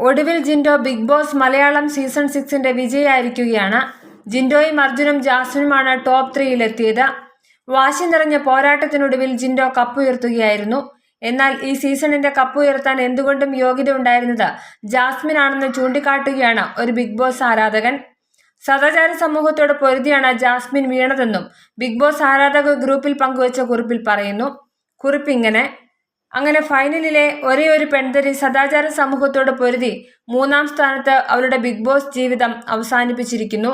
ഒടുവിൽ Jinto Bigg Boss Malayalam season സിക്സിന്റെ വിജയായിരിക്കുകയാണ് ജിൻഡോയും അർജുനും ജാസ്മിനുമാണ് ടോപ്പ് ത്രീയിലെത്തിയത്. വാശി നിറഞ്ഞ പോരാട്ടത്തിനൊടുവിൽ ജിൻഡോ കപ്പുയർത്തുകയായിരുന്നു. എന്നാൽ ഈ സീസണിന്റെ കപ്പുയർത്താൻ എന്തുകൊണ്ടും യോഗ്യത ഉണ്ടായിരുന്നത് ജാസ്മിൻ ആണെന്ന് ചൂണ്ടിക്കാട്ടുകയാണ് ഒരു ബിഗ് ബോസ് ആരാധകൻ. സദാചാര സമൂഹത്തോട് പൊരുതിയാണ് ജാസ്മിൻ വീണതെന്നും ബിഗ് ബോസ് ആരാധക ഗ്രൂപ്പിൽ പങ്കുവച്ച കുറിപ്പിൽ പറയുന്നു. കുറിപ്പിങ്ങനെ അങ്ങനെ ഫൈനലിലെ ഒരേ ഒരു പെൺതരി സദാചാര സമൂഹത്തോട് പൊരുതി മൂന്നാം സ്ഥാനത്ത് അവളുടെ ബിഗ് ബോസ് ജീവിതം അവസാനിപ്പിച്ചിരിക്കുന്നു.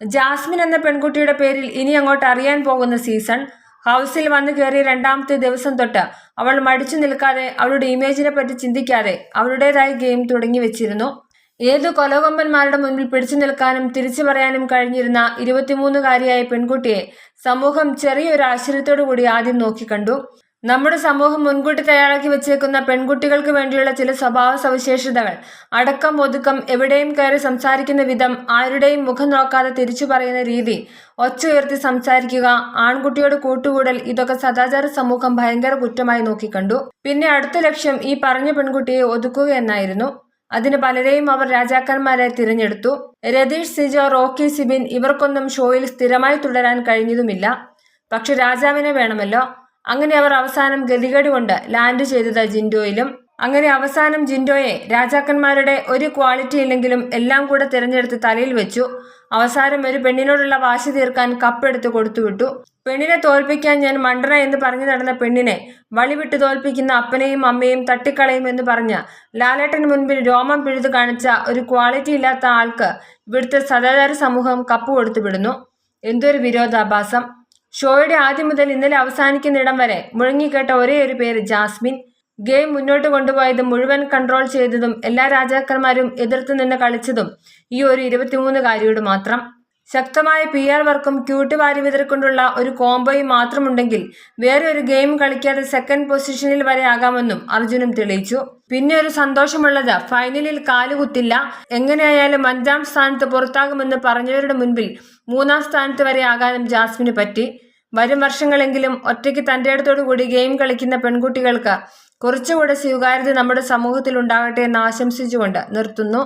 ജാസ്മിൻ എന്ന പെൺകുട്ടിയുടെ പേരിൽ ഇനി അങ്ങോട്ട് അറിയാൻ പോകുന്ന സീസൺ ഹൗസിൽ വന്നു കയറിയ രണ്ടാമത്തെ ദിവസം തൊട്ട് അവൾ മടിച്ചു നിൽക്കാതെ അവളുടെ ഇമേജിനെ പറ്റി ചിന്തിക്കാതെ അവളുടേതായ ഗെയിം തുടങ്ങി വെച്ചിരുന്നു. ഏതു കൊലകൊമ്പന്മാരുടെ മുന്നിൽ പിടിച്ചു നിൽക്കാനും തിരിച്ചു പറയാനും കഴിഞ്ഞിരുന്ന ഇരുപത്തിമൂന്നുകാരിയായ പെൺകുട്ടിയെ സമൂഹം ചെറിയൊരു ആശ്ചര്യത്തോടു കൂടി ആദ്യം നോക്കിക്കണ്ടു. നമ്മുടെ സമൂഹം മുൻകൂട്ടി തയ്യാറാക്കി വെച്ചേക്കുന്ന പെൺകുട്ടികൾക്ക് വേണ്ടിയുള്ള ചില സ്വഭാവ സവിശേഷതകൾ. അടക്കം ഒതുക്കം എവിടെയും കയറി സംസാരിക്കുന്ന വിധം ആരുടെയും മുഖം നോക്കാതെ തിരിച്ചു പറയുന്ന രീതി. ഒച്ച ഉയർത്തി സംസാരിക്കുക ആൺകുട്ടിയോട് കൂട്ടുകൂടൽ ഇതൊക്കെ സദാചാര സമൂഹം ഭയങ്കര കുറ്റമായി നോക്കിക്കണ്ടു. പിന്നെ അടുത്ത ലക്ഷ്യം ഈ പറഞ്ഞ പെൺകുട്ടിയെ ഒതുക്കുക എന്നായിരുന്നു. അതിന് പലരെയും അവർ രാജാക്കന്മാരെ തിരഞ്ഞെടുത്തു. രതീഷ് സിജോ റോക്കി സിബിൻ ഇവർക്കൊന്നും ഷോയിൽ സ്ഥിരമായി തുടരാൻ കഴിഞ്ഞതുമില്ല. പക്ഷെ രാജാവിനെ വേണമല്ലോ. അങ്ങനെ അവർ അവസാനം ഗതികടി കൊണ്ട് ലാൻഡ് ചെയ്തത് ജിൻഡോയിലും അങ്ങനെ അവസാനം ജിൻഡോയെ രാജാക്കന്മാരുടെ ഒരു ക്വാളിറ്റി ഇല്ലെങ്കിലും എല്ലാം കൂടെ തിരഞ്ഞെടുത്ത് തലയിൽ വെച്ചു. അവസാനം ഒരു പെണ്ണിനോടുള്ള വാശി തീർക്കാൻ കപ്പെടുത്ത് കൊടുത്തുവിട്ടു പെണ്ണിനെ തോൽപ്പിക്കാൻ ഞാൻ മണ്ടന എന്ന് പറഞ്ഞു നടന്ന പെണ്ണിനെ വളിവിട്ട് തോൽപ്പിക്കുന്ന അപ്പനെയും അമ്മയും തട്ടിക്കളയും എന്ന് പറഞ്ഞ ലാലേട്ടന് മുൻപിൽ രോമം പിഴുതു കാണിച്ച ഒരു ക്വാളിറ്റി ഇല്ലാത്ത ആൾക്ക് ഇവിടുത്തെ സദാചാര സമൂഹം കപ്പ് കൊടുത്തു വിടുന്നു. എന്തൊരു വിരോധാഭാസം. ഷോയുടെ ആദ്യം മുതൽ ഇന്നലെ അവസാനിക്കുന്നിടം വരെ മുഴങ്ങിക്കേട്ട ഒരേ ഒരു പേര് ജാസ്മിൻ. ഗെയിം മുന്നോട്ട് കൊണ്ടുപോയത് മുഴുവൻ കൺട്രോൾ ചെയ്തതും എല്ലാ രാജാക്കന്മാരും എതിർത്തു നിന്ന് കളിച്ചതും ഈ ഒരു ഇരുപത്തിമൂന്നുകാരിയോട് മാത്രം. ശക്തമായ പി ആർ വർക്കും ക്യൂട്ട് വാരി വിതറിക്കൊണ്ടുള്ള ഒരു കോംബോയും മാത്രമുണ്ടെങ്കിൽ വേറെ ഒരു ഗെയിം കളിക്കാതെ സെക്കൻഡ് പൊസിഷനിൽ വരെ ആകാമെന്നും അർജുനും തെളിയിച്ചു. പിന്നെ ഒരു സന്തോഷമുള്ളത് ഫൈനലിൽ കാലുകുത്തില്ല എങ്ങനെയായാലും അഞ്ചാം സ്ഥാനത്ത് പുറത്താകുമെന്ന് പറഞ്ഞവരുടെ മുൻപിൽ മൂന്നാം സ്ഥാനത്ത് വരെ ആകാനും ജാസ്മിന് പറ്റി. വരും വർഷങ്ങളെങ്കിലും ഒറ്റയ്ക്ക് തന്റെ അടുത്തോടു കൂടി ഗെയിം കളിക്കുന്ന പെൺകുട്ടികൾക്ക് കുറച്ചുകൂടെ സ്വീകാര്യത നമ്മുടെ സമൂഹത്തിൽ ഉണ്ടാകട്ടെ എന്ന് ആശംസിച്ചുകൊണ്ട് നിർത്തുന്നു.